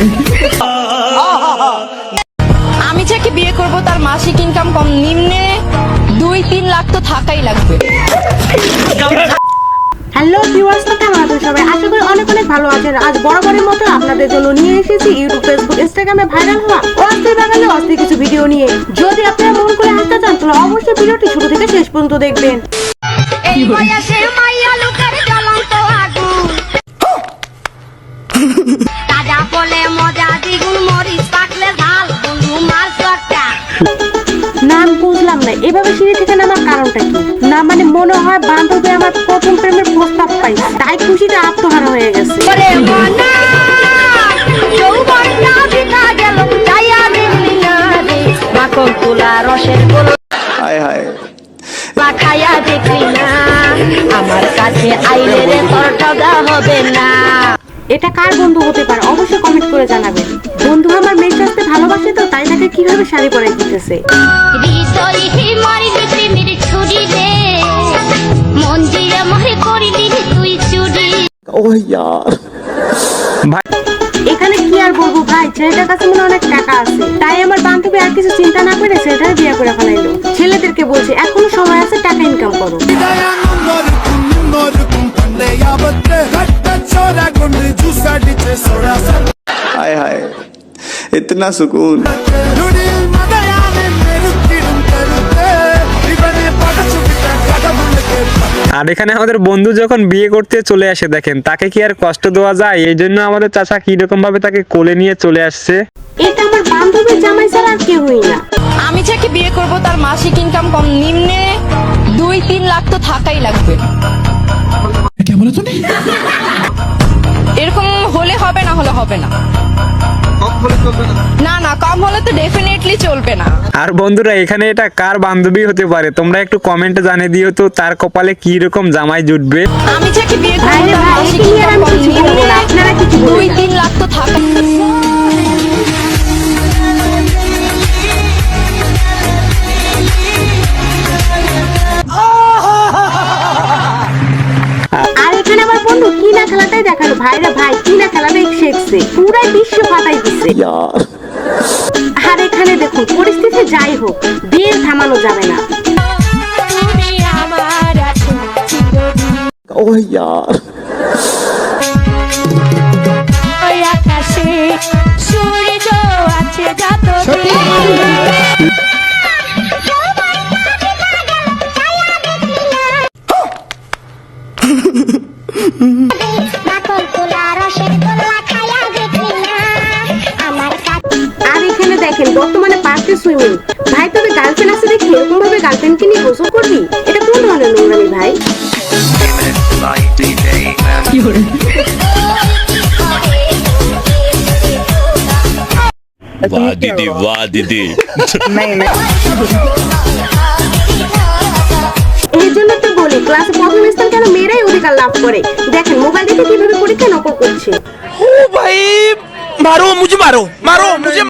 করি আমি যাকে বিয়ে করব তার মাসিক ইনকাম কম নিম্নে দুই তিন লাখ তো থাকাই লাগবে। হ্যালো ভিউয়ার্স কেমন আছেন সবাই? আশা করি অনেক অনেক ভালো আছেন। আজ বরাবরের মতো আপনাদের জন্য নিয়ে এসেছি ইউটিউব ফেসবুক ইনস্টাগ্রামে ভাইরাল হওয়া অস্থির বাঙালি অস্থির কিছু ভিডিও নিয়ে। যদি আপনারা মন করে হাসতে চান তাহলে অবশ্যই ভিডিওটি শুরু থেকে শেষ পর্যন্ত দেখবেন। এই আমি বুঝলাম না এভাবে সিঁড়ি থেকে নামার কারণটা কি? না মানে মনে হয় বান্ধবী আমার প্রথম প্রেমের প্রস্তাব পাই তাই খুশিতে আত্মহারা হয়ে গেছে। মনা হায় হায়। না আমার কাছে আইলে রে হবে না। এটা কার বন্ধু হতে পারে? অবশ্যই কমেন্ট করে জানাবেন। বন্ধু আমার মেয়ের সাথে ভালোবাসে তো তাই তাকে কীভাবে শাড়ি পরে দিতেছে? এখানে কি আর বলব ভাই? ছেলেটার কাছে মনে অনেক টাকা আছে। তাই আমার বান্ধবী আর কিছু চিন্তা না করে ছেলেটার বিয়ে করে ফেলাইলো। ছেলেদেরকে বলছে এখনও সময় আছে টাকা ইনকাম করো। হায় হায় ইতনা সুকুন। আর এখানে আমাদের বন্ধু যখন বিয়ে করতে চলে আসে দেখেন তাকে কি আর কষ্ট দেওয়া যায়? এই জন্য আমাদের চাচা কীরকম ভাবে তাকে কোলে নিয়ে চলে আসছে। এটা আমার বান্ধবীর জামাই ছাড়া আর না। আমি যাকে বিয়ে করব তার মাসিক ইনকাম কম নিম্নে দুই তিন লাখ তো থাকাই লাগবে। এরকম হলে হবে না হলে হবে না। না না কম হলে তো ডেফিনেটলি চলবে না। আর বন্ধুরা এখানে এটা কার বান্ধবী হতে পারে? তোমরা একটু কমেন্টে জানিয়ে দিও তো তার কপালে কি রকম জামাই জুটবে। আমি যাকে বিয়ে করব ভাইরে ভাই, মাসিক একে আমি কিছু বলব না, আপনারা কিছু বলবেন দুই তিন লাখ তো থাকাই আর এখানে আমার বন্ধু কি না খেলাটাই দেখাল। ভাইরা यार আর এখানে দেখুন পরিস্থিতি যাই হোক বিয়ে থামানো যাবে না ओह यार আকাশে বর্তমানে পার্কে সুইমিং ভাই তবে গার্লফ্রেন্ড আছে দেখি এরকম ভাবে গার্লফ্রেন্ডকে নিয়ে গোসল করবি এটা কোন ধরনের নোংরামি ভাই वाह दीदी वाह दीदी এই জন্য তো বলি ক্লাসে প্রথম স্থান কেন মেয়েরাই অধিকার লাভ করে দেখেন মোবাইল দেখে কিভাবে পরীক্ষা নকল করছে भाई मारो मुझे मारो मारो मुझे